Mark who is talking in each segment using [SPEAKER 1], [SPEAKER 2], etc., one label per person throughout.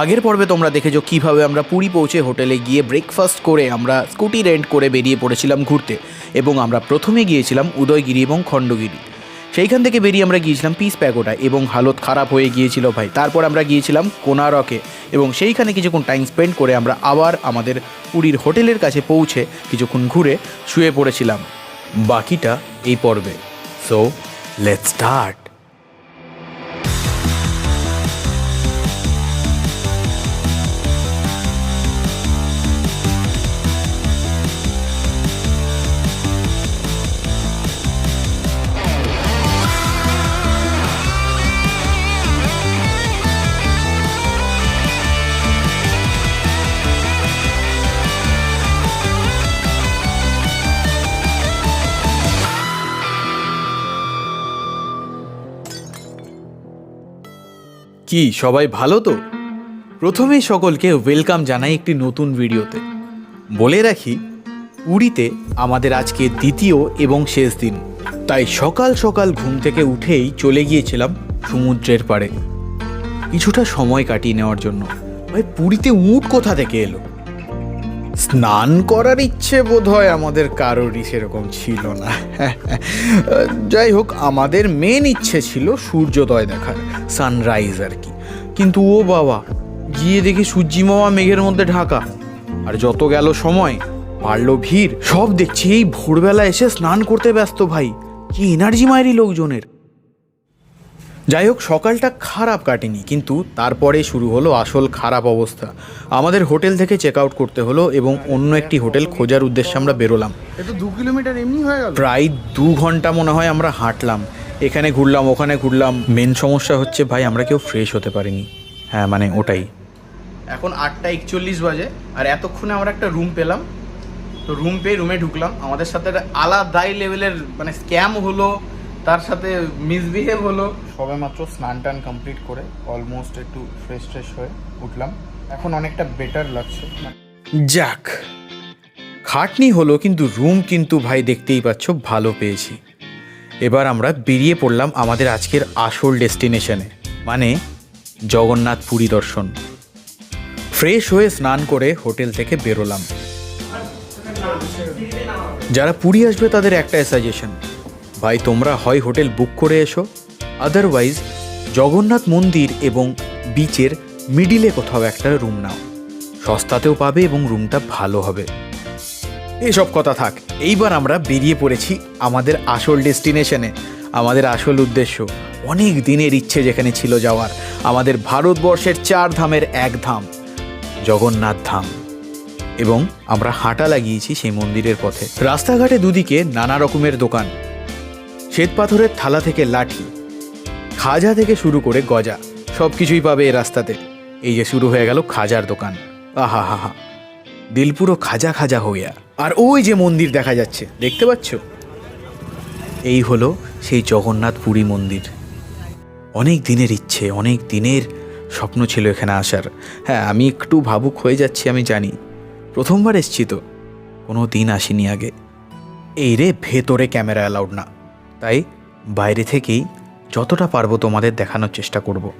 [SPEAKER 1] আগের পর্বে তোমরা দেখেছ কীভাবে আমরা পুরী পৌঁছে হোটেলে গিয়ে ব্রেকফাস্ট করে আমরা স্কুটি রেন্ট করে বেরিয়ে পড়েছিলাম ঘুরতে এবং আমরা প্রথমে গিয়েছিলাম উদয়গিরি এবং খণ্ডগিরি। সেইখান থেকে বেরিয়ে আমরা গিয়েছিলাম পিস প্যাগোডা এবং হালত খারাপ হয়ে গিয়েছিল ভাই। তারপর আমরা গিয়েছিলাম কোনারকে এবং সেইখানে কিছুক্ষণ টাইম স্পেন্ড করে আমরা আবার আমাদের পুরীর হোটেলের কাছে পৌঁছে কিছুক্ষণ ঘুরে শুয়ে পড়েছিলাম। বাকিটা এই পর্বে। সো লেটস স্টার্ট কি, সবাই ভালো তো? প্রথমেই সকলকে ওয়েলকাম জানাই একটি নতুন ভিডিওতে। বলে রাখি, পুরীতে আমাদের আজকে দ্বিতীয় এবং শেষ দিন। তাই সকাল সকাল ঘুম থেকে উঠেই চলে গিয়েছিলাম সমুদ্রের পাড়ে। কিছুটা সময় কাটিয়ে নেওয়ার জন্য। ভাই, পুরীতে উট কোথা থেকে এলো? স্নান করার ইচ্ছে বোধ হয় আমাদের কারোরই সেরকম ছিল না। যাই হোক, আমাদের মেন ইচ্ছে ছিল সূর্যোদয় দেখার সানরাইজ আর কি। কিন্তু ও বাবা গিয়ে দেখি সূর্যি মামা মেঘের মধ্যে ঢাকা। আর যত গেল সময় বাড়লো ভিড় সব দেখছি এই ভোরবেলা এসে স্নান করতে ব্যস্ত ভাই কি এনার্জি মায়েরই লোকজনের। যাই হোক সকালটা খারাপ কাটেনি কিন্তু তারপরে শুরু হলো আসল খারাপ অবস্থা। আমাদের হোটেল থেকে চেক আউট করতে হলো এবং অন্য একটি হোটেল খোঁজার উদ্দেশ্যে আমরা বেরোলাম।
[SPEAKER 2] দু কিলোমিটার এমনি
[SPEAKER 1] প্রায় দু ঘণ্টা মনে হয় আমরা হাঁটলাম। এখানে ঘুরলাম ওখানে ঘুরলাম। মেন সমস্যা হচ্ছে ভাই আমরা কেউ ফ্রেশ হতে পারিনি। হ্যাঁ মানে ওটাই। এখন আটটা একচল্লিশ বাজে আর এতক্ষণে আমরা একটা রুম পেলাম। তো রুম পেয়ে রুমে ঢুকলাম। আমাদের সাথে একটা আলাদাই লেভেলের মানে স্ক্যাম হলো তার সাথে মিসবিহেভ হলো। সবে মাত্র স্নান টান কমপ্লিট করে অলমোস্ট একটু ফ্রেশ ফ্রেশ হয়ে উঠলাম। এখন অনেকটা বেটার লাগছে। যাক খাটনি হলো কিন্তু রুম কিন্তু ভাই দেখতেই পাচ্ছ ভালো পেয়েছি। এবার আমরা বেরিয়ে পড়লাম আমাদের আজকের আসল ডেস্টিনেশনে মানে জগন্নাথ পুরী দর্শন। ফ্রেশ হয়ে স্নান করে হোটেল থেকে বেরোলাম। যারা পুরী আসবে তাদের একটাই সাজেশন ভাই, তোমরা হয় হোটেল বুক করে এসো। আদারওয়াইজ জগন্নাথ মন্দির এবং বিচের মিডিলে কোথাও একটা রুম নাও। সস্তাতেও পাবে এবং রুমটা ভালো হবে। এসব কথা থাক। এইবার আমরা বেরিয়ে পড়েছি আমাদের আসল ডেস্টিনেশনে, আমাদের আসল উদ্দেশ্য। অনেক দিনের ইচ্ছে যেখানে ছিল যাওয়ার, আমাদের ভারতবর্ষের চার ধামের এক ধাম, জগন্নাথ ধাম। এবং আমরা হাঁটা লাগিয়েছি সেই মন্দিরের পথে। রাস্তাঘাটে দুদিকে নানা রকমের দোকান, শ্বেতপাথরের থালা থেকে লাঠি, খাজা থেকে শুরু করে গজা সব কিছুই পাবে এই রাস্তাতে। এই যে শুরু হয়ে গেল খাজার দোকান। আহা হা হা দিল পুরো খাজা খাজা হইয়া আর ওই যে মন্দির দেখা যাচ্ছে, দেখতে পাচ্ছ? এই হলো সেই জগন্নাথ পুরী মন্দির। অনেক দিনের ইচ্ছে, অনেক দিনের স্বপ্ন ছিল এখানে আসার। হ্যাঁ আমি একটু ভাবুক হয়ে যাচ্ছি, আমি জানি। প্রথমবার এসছি তো, কোনো দিন আসিনি আগে। এই রে, ভেতরে ক্যামেরা অ্যালাউড না। তাই বাইরে থেকেই যতটা পারব তোমাদের দেখানোর চেষ্টা করব।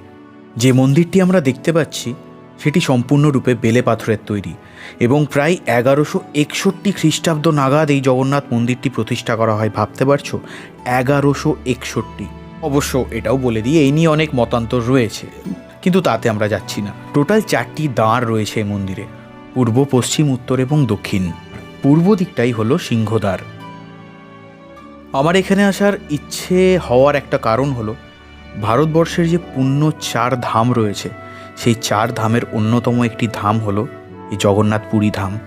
[SPEAKER 1] যে মন্দিরটি আমরা দেখতে পাচ্ছি সেটি সম্পূর্ণরূপে বেলে পাথরের তৈরি এবং প্রায় এগারোশো একষট্টি খ্রিস্টাব্দ নাগাদ এই জগন্নাথ মন্দিরটি প্রতিষ্ঠা করা হয়, ভাবতে পারছ? এগারোশো একষট্টি। অবশ্য এটাও বলে দিই এই নিয়ে অনেক মতান্তর রয়েছে, কিন্তু তাতে আমরা যাচ্ছি না। টোটাল চারটি দাঁড় রয়েছে এই মন্দিরে, পূর্ব, পশ্চিম, উত্তর এবং দক্ষিণ। পূর্ব দিকটাই হলো সিংহদ্বার। আমার এখানে আসার ইচ্ছে হওয়ার একটা কারণ হলো, ভারতবর্ষের যে পুণ্য চার ধাম রয়েছে সেই চার ধামের অন্যতম একটি ধাম হলো এই জগন্নাথ পুরী ধাম।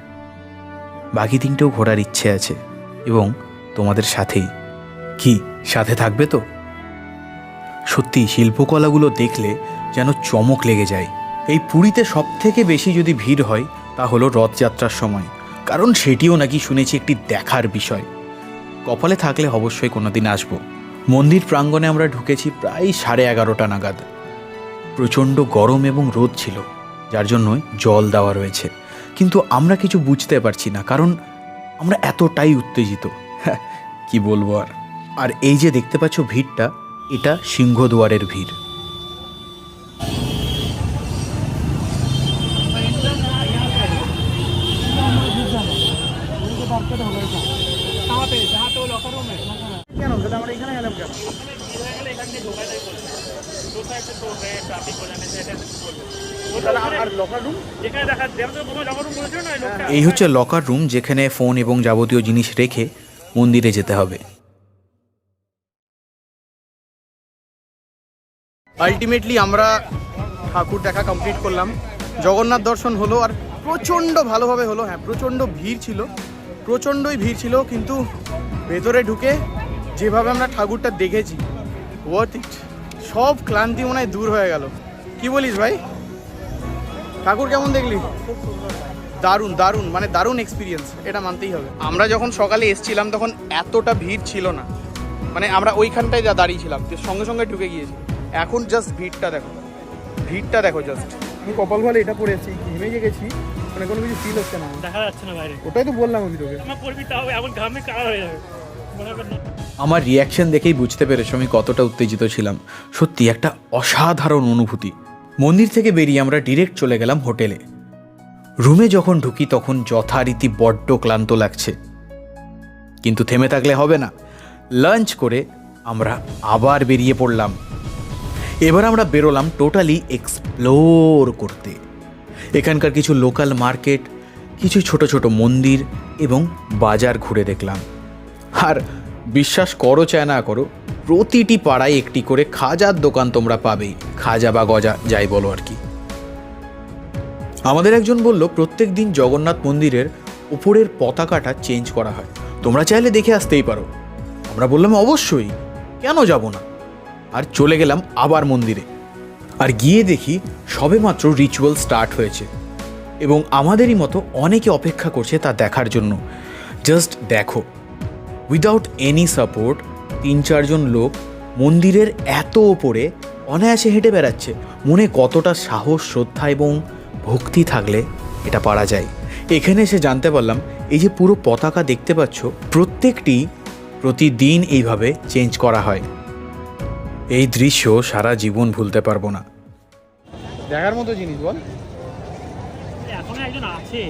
[SPEAKER 1] বাকি তিনটেও ঘোরার ইচ্ছে আছে এবং তোমাদের সাথেই। কি, সাথে থাকবে তো? সত্যি, শিল্পকলাগুলো দেখলে যেন চমক লেগে যায়। এই পুরীতে সব থেকে বেশি যদি ভিড় হয়, তা হলো রথযাত্রার সময়। কারণ সেটিও নাকি শুনেছি একটি দেখার বিষয়। কপালে থাকলে অবশ্যই কোনোদিন আসব। মন্দির প্রাঙ্গণে আমরা ঢুকেছি প্রায় সাড়ে এগারোটা নাগাদ। প্রচণ্ড গরম এবং রোদ ছিল, যার জন্য জল দেওয়া রয়েছে। কিন্তু আমরা কিছু বুঝতে পারছি না, কারণ আমরা এতটাই উত্তেজিত। হ্যাঁ, কি বলব আর? আর এই যে দেখতে পাচ্ছ ভিড়টা, এটা সিংহদুয়ারের ভিড়।
[SPEAKER 2] কেন? আমরা এখানে গেলাম কেন? তাহলে আর- আর লকার রুম
[SPEAKER 1] এই হচ্ছে লকার রুম যেখানে ফোন এবং যাবতীয় জিনিস রেখে মন্দিরে যেতে হবে।
[SPEAKER 2] আলটিমেটলি আমরা ঠাকুর দেখা কমপ্লিট করলাম। জগন্নাথ দর্শন হলো আর প্রচণ্ড ভালোভাবে হলো। হ্যাঁ প্রচণ্ড ভিড় ছিল। প্রচণ্ডই ভিড় ছিল কিন্তু ভেতরে ঢুকে যেভাবে আমরা ঠাকুরটা দেখেছি ওয়ার্থ ইট সব ক্লান্তি মনে হয় দূর হয়ে গেল। কি বলিস ভাই? ঠাকুর কেমন দেখলি? দারুণ দারুণ মানে দারুণ এক্সপিরিয়েন্স এটা মানতেই হবে। আমরা যখন সকালে এসছিলাম তখন এতটা ভিড় ছিল না। মানে আমরা ওইখানটায় যা দাঁড়িয়েছিলাম তো সঙ্গে সঙ্গে ঢুকে গিয়েছি। এখন জাস্ট ভিড়টা দেখো ভিড়টা দেখো জাস্ট আমি কপাল ভালো এটা পড়েছি ঘেমে গেছি মানে কোনো কিছু ফিল হচ্ছে না।
[SPEAKER 3] দেখা যাচ্ছে না বাইরে।
[SPEAKER 2] ওটাই তো বললাম আমি তোকে।
[SPEAKER 3] পড়বি তাও এমন ঘামে হয়ে যাবে? মনে হবে না।
[SPEAKER 1] আমার রিয়াকশন দেখেই বুঝতে পেরেছ আমি কতটা উত্তেজিত ছিলাম। সত্যি একটা অসাধারণ অনুভূতি। মন্দির থেকে বেরিয়ে আমরা ডিরেক্ট চলে গেলাম হোটেলে। রুমে যখন ঢুকি তখন যথারীতি বড্ড ক্লান্ত লাগছে। কিন্তু থেমে থাকলে হবে না। লাঞ্চ করে আমরা আবার বেরিয়ে পড়লাম। এবার আমরা বেরোলাম টোটালি এক্সপ্লোর করতে। এখানকার কিছু লোকাল মার্কেট কিছু ছোট ছোট মন্দির এবং বাজার ঘুরে দেখলাম। আর বিশ্বাস করো চায় না করো, প্রতিটি পাড়ায় একটি করে খাজার দোকান তোমরা পাবেই। খাজা বা গজা, যাই বলো আর কি। আমাদের একজন বলল, প্রত্যেক দিন জগন্নাথ মন্দিরের উপরের পতাকাটা চেঞ্জ করা হয়। তোমরা চাইলে দেখে আসতেই পারো। আমরা বললাম, অবশ্যই। কেন যাব না? আর চলে গেলাম আবার মন্দিরে। আর গিয়ে দেখি সবেমাত্র রিচুয়াল স্টার্ট হয়েছে। এবং আমাদেরই মতো অনেকে অপেক্ষা করছে তা দেখার জন্য। জাস্ট দেখো। উইদাউট এনি সাপোর্ট তিন চারজন লোক মন্দিরের এত ওপরে অনায়াসে হেঁটে বেড়াচ্ছে। মনে কতটা সাহস শ্রদ্ধা এবং ভক্তি থাকলে এটা পারা যায়। এখানে এসে জানতে পারলাম এই যে পুরো পতাকা দেখতে পাচ্ছ প্রত্যেকটি প্রতিদিন এইভাবে চেঞ্জ করা হয়। এই দৃশ্য সারা জীবন ভুলতে পারব না।
[SPEAKER 2] দেখার মতো জিনিস বল।
[SPEAKER 3] এখনও একজন আছে।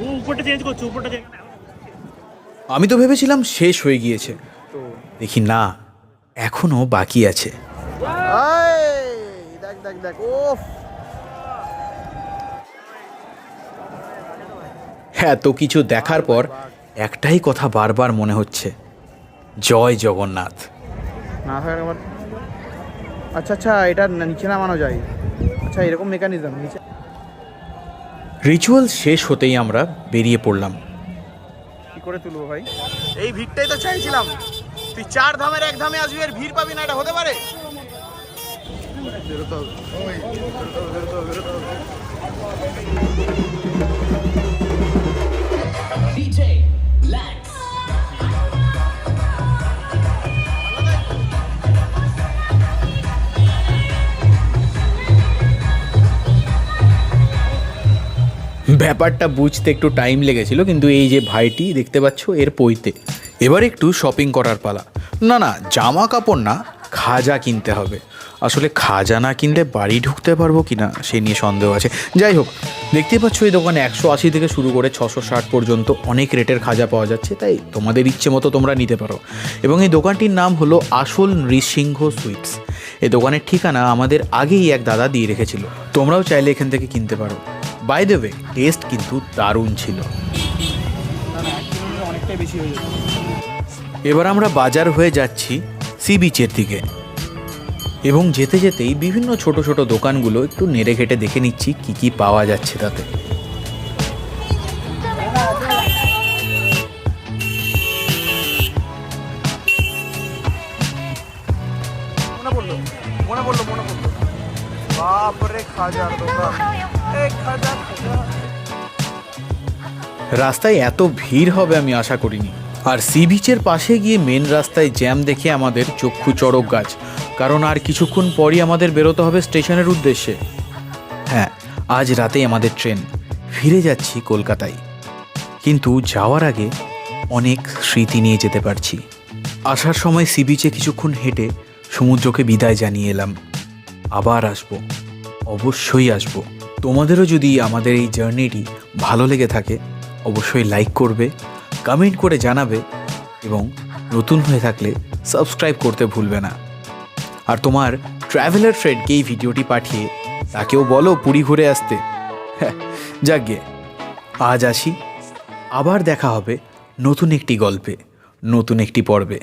[SPEAKER 3] ও উপরটা চেঞ্জ করছে উপরটা চেঞ্জ
[SPEAKER 1] আমি তো ভেবেছিলাম শেষ হয়ে গিয়েছে।
[SPEAKER 2] তো
[SPEAKER 1] দেখি না এখনও বাকি আছে।
[SPEAKER 2] দেখ দেখ দেখ ওফ
[SPEAKER 1] এত কিছু দেখার পর একটাই কথা বারবার মনে হচ্ছে। জয় জগন্নাথ।
[SPEAKER 2] না আচ্ছা আচ্ছা এটা নিচে নামানো যায়। আচ্ছা এরকম মেকানিজম নিচে
[SPEAKER 1] রিচুয়াল শেষ হতেই আমরা বেরিয়ে পড়লাম।
[SPEAKER 2] করে তুলবো ভাই। এই ভিড়টাই তো চাইছিলাম। তুই চার ধামের এক ধামে আসবি আর ভিড় পাবি না এটা হতে পারে? বেরোতে হবে। বেরোতে হবে, বেরোতে হবে,
[SPEAKER 1] ব্যাপারটা বুঝতে একটু টাইম লেগেছিল, কিন্তু এই যে ভাইটি দেখতে পাচ্ছ এর পইতে এবার একটু শপিং করার পালা। না না, জামা কাপড় না, খাজা কিনতে হবে। আসলে খাজা না কিনলে বাড়ি ঢুকতে পারব কি না, সে নিয়ে সন্দেহ আছে। যাই হোক দেখতে পাচ্ছ এই দোকানে একশো আশি থেকে শুরু করে ছশো ষাট পর্যন্ত অনেক রেটের খাজা পাওয়া যাচ্ছে, তাই তোমাদের ইচ্ছে মতো তোমরা নিতে পারো। এবং এই দোকানটির নাম হলো আসল নৃসিংহ সুইটস। এই দোকানের ঠিকানা আমাদের আগেই এক দাদা দিয়ে রেখেছিল। তোমরাও চাইলে এখান থেকে কিনতে পারো। বাই দ্য ওয়ে টেস্ট কিন্তু দারুণ ছিল। এবার আমরা বাজার হয়ে যাচ্ছি সি বিচের দিকে। এবং যেতে যেতেই বিভিন্ন ছোট ছোট দোকানগুলো একটু নেড়ে ঘেটে দেখে নিচ্ছি কি কি পাওয়া যাচ্ছে তাতে। রাস্তায় এত ভিড় হবে আমি আশা করিনি। আর সি বিচের পাশে গিয়ে মেন রাস্তায় জ্যাম দেখে আমাদের চক্ষু চড়ক গাছ। কারণ আর কিছুক্ষণ পরই আমাদের বেরোতে হবে স্টেশনের উদ্দেশ্যে। হ্যাঁ আজ রাতে আমাদের ট্রেন ফিরে যাচ্ছি কলকাতায়। কিন্তু যাওয়ার আগে অনেক স্মৃতি নিয়ে যেতে পারছি। আসার সময় সি বিচে কিছুক্ষণ হেঁটে সমুদ্রকে বিদায় জানিয়ে এলাম। আবার আসব। অবশ্যই আসব। তোমাদেরও যদি আমাদের এই জার্নিটি ভালো লেগে থাকে, অবশ্যই লাইক করবে, কমেন্ট করে জানাবে এবং নতুন হয়ে থাকলে সাবস্ক্রাইব করতে ভুলবে না। আর তোমার ট্রাভেলার ফ্রেন্ডকে এই ভিডিওটি পাঠিয়ে তাকেও বলো পুরী ঘুরে আসতে। হ্যাঁ যাকে আজ আসি। আবার দেখা হবে নতুন একটি গল্পে, নতুন একটি পর্বে।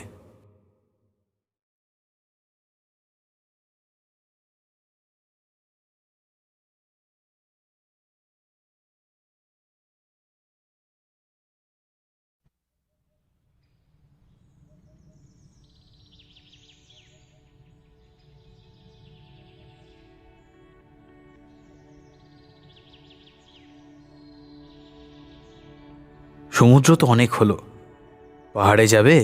[SPEAKER 1] সমুদ্র তো অনেক হলো। পাহাড়ে যাবে?